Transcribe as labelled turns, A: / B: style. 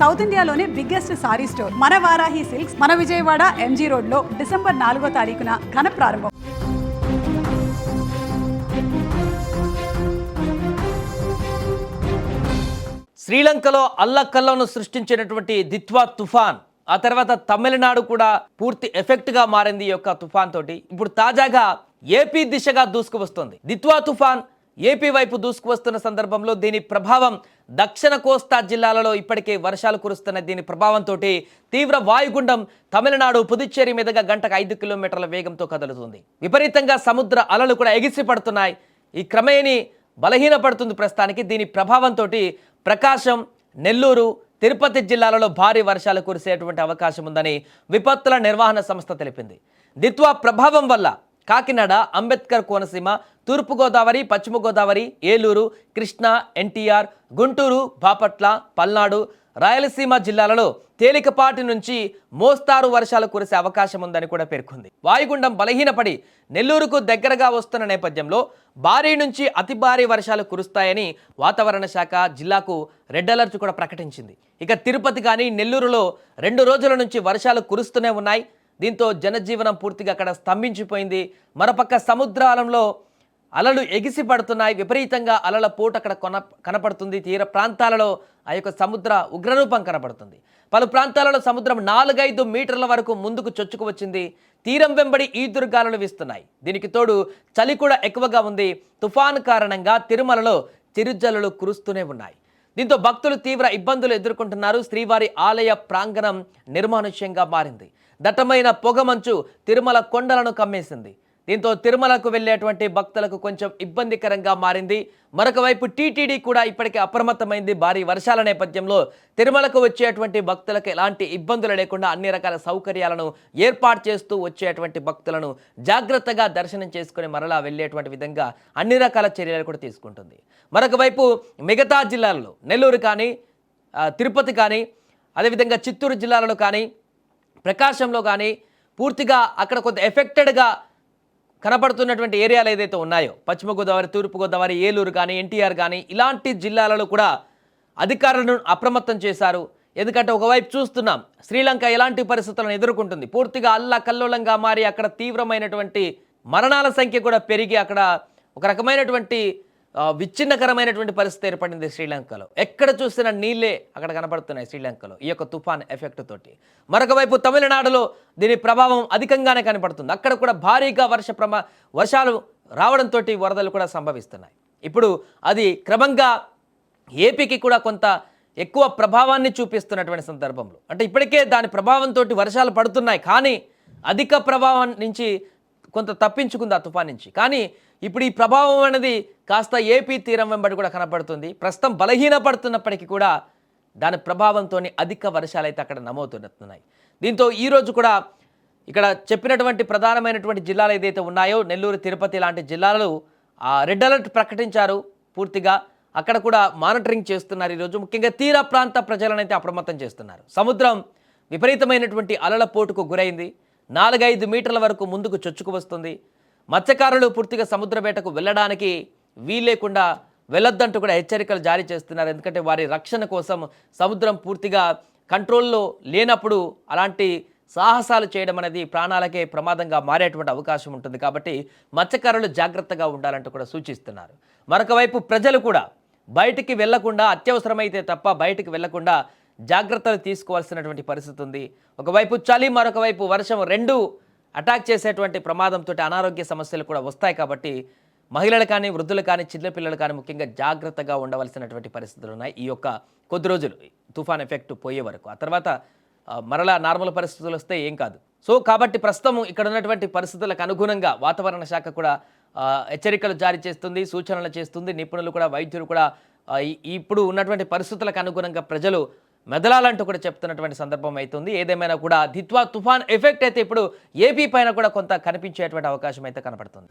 A: South ఇండియాలోనే biggest sorry store. మన Varahi silks మన విజయవాడ ఎంజీ రోడ్లో డిసెంబర్ నాలుగో తారీఖున ఘన ప్రారంభం.
B: శ్రీలంకలో అల్లకల్లను సృష్టించినటువంటి దిత్వా తుఫాన్. ఆ తర్వాత తమిళనాడు కూడా పూర్తి ఎఫెక్ట్గా మారింది ఈ యొక్క తుఫాన్ తోటి. ఇప్పుడు తాజాగా ఏపీ దిశగా దూసుకువస్తుంది. దిత్వా తుఫాన్ ఏపీ వైపు దూసుకువస్తున్న సందర్భంలో దీని ప్రభావం దక్షిణ కోస్తా జిల్లాలలో ఇప్పటికే వర్షాలు కురుస్తున్న దీని ప్రభావంతో తీవ్ర వాయుగుండం తమిళనాడు పుదుచ్చేరి మీదుగా గంటకు ఐదు కిలోమీటర్ల వేగంతో కదులుతుంది. విపరీతంగా సముద్ర అలలు కూడా ఎగిసి పడుతున్నాయి. ఈ క్రమేణి బలహీనపడుతుంది ప్రస్తుతానికి. దీని ప్రభావంతో ప్రకాశం నెల్లూరు తిరుపతి జిల్లాలలో భారీ వర్షాలు కురిసేటువంటి అవకాశం ఉందని విపత్తుల నిర్వహణ సంస్థ తెలిపింది. దిత్వా ప్రభావం వల్ల కాకినాడ అంబేద్కర్ కోనసీమ తూర్పుగోదావరి పశ్చిమ గోదావరి ఏలూరు కృష్ణా ఎన్టీఆర్ గుంటూరు బాపట్ల పల్నాడు రాయలసీమ జిల్లాలలో తేలికపాటి నుంచి మోస్తారు వర్షాలు కురిసే అవకాశం ఉందని కూడా పేర్కొంది. వాయుగుండం బలహీనపడి నెల్లూరుకు దగ్గరగా వస్తున్న నేపథ్యంలో భారీ నుంచి అతి భారీ వర్షాలు కురుస్తాయని వాతావరణ శాఖ జిల్లాకు రెడ్ అలర్ట్ కూడా ప్రకటించింది. ఇక తిరుపతి కానీ నెల్లూరులో రెండు రోజుల నుంచి వర్షాలు కురుస్తూనే ఉన్నాయి. దీంతో జనజీవనం పూర్తిగా అక్కడ స్తంభించిపోయింది. మరోపక్క సముద్రాలంలో అలలు ఎగిసి పడుతున్నాయి విపరీతంగా అలల పోటు అక్కడ కొన కనపడుతుంది. తీర ప్రాంతాలలో ఆ యొక్క సముద్ర ఉగ్రరూపం కనపడుతుంది. పలు ప్రాంతాలలో సముద్రం నాలుగైదు మీటర్ల వరకు ముందుకు చొచ్చుకు వచ్చింది. తీరం వెంబడి ఈదురుగాలులు వీస్తున్నాయి. దీనికి తోడు చలి కూడా ఎక్కువగా ఉంది. తుఫాను కారణంగా తిరుమలలో చిరుజల్లులు కురుస్తూనే ఉన్నాయి. దీంతో భక్తులు తీవ్ర ఇబ్బందులు ఎదుర్కొంటున్నారు. శ్రీవారి ఆలయ ప్రాంగణం నిర్మానుష్యంగా మారింది. దట్టమైన పొగమంచు తిరుమల కొండలను కమ్మేసింది. దీంతో తిరుమలకు వెళ్ళేటువంటి భక్తులకు కొంచెం ఇబ్బందికరంగా మారింది. మరొక వైపు టీటీడీ కూడా ఇప్పటికే అప్రమత్తమైంది. భారీ వర్షాల నేపథ్యంలో తిరుమలకు వచ్చేటువంటి భక్తులకు ఎలాంటి ఇబ్బందులు లేకుండా అన్ని రకాల సౌకర్యాలను ఏర్పాటు చేస్తూ వచ్చేటువంటి భక్తులను జాగ్రత్తగా దర్శనం చేసుకుని మరలా వెళ్ళేటువంటి విధంగా అన్ని రకాల చర్యలు కూడా తీసుకుంటుంది. మరొక వైపు మిగతా జిల్లాలలో నెల్లూరు కానీ తిరుపతి కానీ అదేవిధంగా చిత్తూరు జిల్లాలలో కానీ ప్రకాశంలో కానీ పూర్తిగా అక్కడ కొంత ఎఫెక్టెడ్గా కనపడుతున్నటువంటి ఏరియాలు ఏదైతే ఉన్నాయో పశ్చిమ గోదావరి తూర్పు గోదావరి ఏలూరు కానీ ఎన్టీఆర్ కానీ ఇలాంటి జిల్లాలలో కూడా అధికారులను అప్రమత్తం చేశారు. ఎందుకంటే ఒకవైపు చూస్తున్నాం శ్రీలంక ఎలాంటి పరిస్థితులను ఎదుర్కొంటుంది. పూర్తిగా అల్లా కల్లోలంగా మారి అక్కడ తీవ్రమైనటువంటి మరణాల సంఖ్య కూడా పెరిగి అక్కడ ఒక రకమైనటువంటి విచ్ఛిన్నకరమైనటువంటి పరిస్థితి ఏర్పడింది శ్రీలంకలో. ఎక్కడ చూసినా నీళ్ళే అక్కడ కనపడుతున్నాయి శ్రీలంకలో ఈ యొక్క తుఫాన్ ఎఫెక్ట్ తోటి. మరొక వైపు తమిళనాడులో దీని ప్రభావం అధికంగానే కనపడుతుంది. అక్కడ కూడా భారీగా వర్ష ప్రమా వర్షాలు రావడంతో వరదలు కూడా సంభవిస్తున్నాయి. ఇప్పుడు అది క్రమంగా ఏపీకి కూడా కొంత ఎక్కువ ప్రభావాన్ని చూపిస్తున్నటువంటి సందర్భంలో. అంటే ఇప్పటికే దాని ప్రభావంతో వర్షాలు పడుతున్నాయి. కానీ అధిక ప్రభావం నుంచి కొంత తప్పించుకుంది ఆ తుఫాన్ నుంచి. కానీ ఇప్పుడు ఈ ప్రభావం అనేది కాస్త ఏపీ తీరం వెంబడి కూడా కనపడుతుంది. ప్రస్తుతం బలహీనపడుతున్నప్పటికీ కూడా దాని ప్రభావంతో అధిక వర్షాలు అయితే అక్కడ నమోదుతున్నాయి దీంతో ఈరోజు కూడా ఇక్కడ చెప్పినటువంటి ప్రధానమైనటువంటి జిల్లాలు ఏదైతే ఉన్నాయో నెల్లూరు తిరుపతి లాంటి జిల్లాలు ఆ రెడ్ అలర్ట్ ప్రకటించారు పూర్తిగా. అక్కడ కూడా మానిటరింగ్ చేస్తున్నారు ఈరోజు ముఖ్యంగా తీర ప్రాంత ప్రజలనైతే అప్రమత్తం చేస్తున్నారు. సముద్రం విపరీతమైనటువంటి అలల పోటుకు గురైంది. నాలుగైదు మీటర్ల వరకు ముందుకు చొచ్చుకు వస్తుంది. మత్స్యకారులు పూర్తిగా సముద్ర వేటకు వెళ్ళడానికి వీలేకుండా వెళ్ళొద్దంటూ కూడా హెచ్చరికలు జారీ చేస్తున్నారు. ఎందుకంటే వారి రక్షణ కోసం సముద్రం పూర్తిగా కంట్రోల్లో లేనప్పుడు అలాంటి సాహసాలు చేయడం అనేది ప్రాణాలకే ప్రమాదంగా మారేటువంటి అవకాశం ఉంటుంది. కాబట్టి మత్స్యకారులు జాగ్రత్తగా ఉండాలంటూ కూడా సూచిస్తున్నారు. మరొకవైపు ప్రజలు కూడా బయటికి వెళ్ళకుండా అత్యవసరమైతే తప్ప బయటికి వెళ్ళకుండా జాగ్రత్తలు తీసుకోవాల్సినటువంటి పరిస్థితి ఉంది. ఒకవైపు చలి మరొక వైపు వర్షం రెండు అటాక్ చేసేటువంటి ప్రమాదంతో అనారోగ్య సమస్యలు కూడా వస్తాయి కాబట్టి మహిళలు కానీ వృద్ధులు కానీ చిన్నపిల్లలు కానీ ముఖ్యంగా జాగ్రత్తగా ఉండవలసినటువంటి పరిస్థితులు ఉన్నాయి. ఈ యొక్క కొద్ది రోజులు తుఫాన్ ఎఫెక్ట్ పోయే వరకు. ఆ తర్వాత మరలా నార్మల్ పరిస్థితులు వస్తే ఏం కాదు. సో కాబట్టి ప్రస్తుతం ఇక్కడ ఉన్నటువంటి పరిస్థితులకు అనుగుణంగా వాతావరణ శాఖ కూడా హెచ్చరికలు జారీ చేస్తుంది సూచనలు చేస్తుంది. నిపుణులు కూడా వైద్యులు కూడా ఇప్పుడు ఉన్నటువంటి పరిస్థితులకు అనుగుణంగా ప్రజలు మెదలాలంటూ కూడా చెప్తున్నటువంటి సందర్భం అవుతుంది ఏదేమైనా కూడా దిత్వా తుఫాన్ ఎఫెక్ట్ అయితే ఇప్పుడు ఏపీ పైన కూడా కొంత కనిపించేటువంటి అవకాశం అయితే కనపడుతుంది.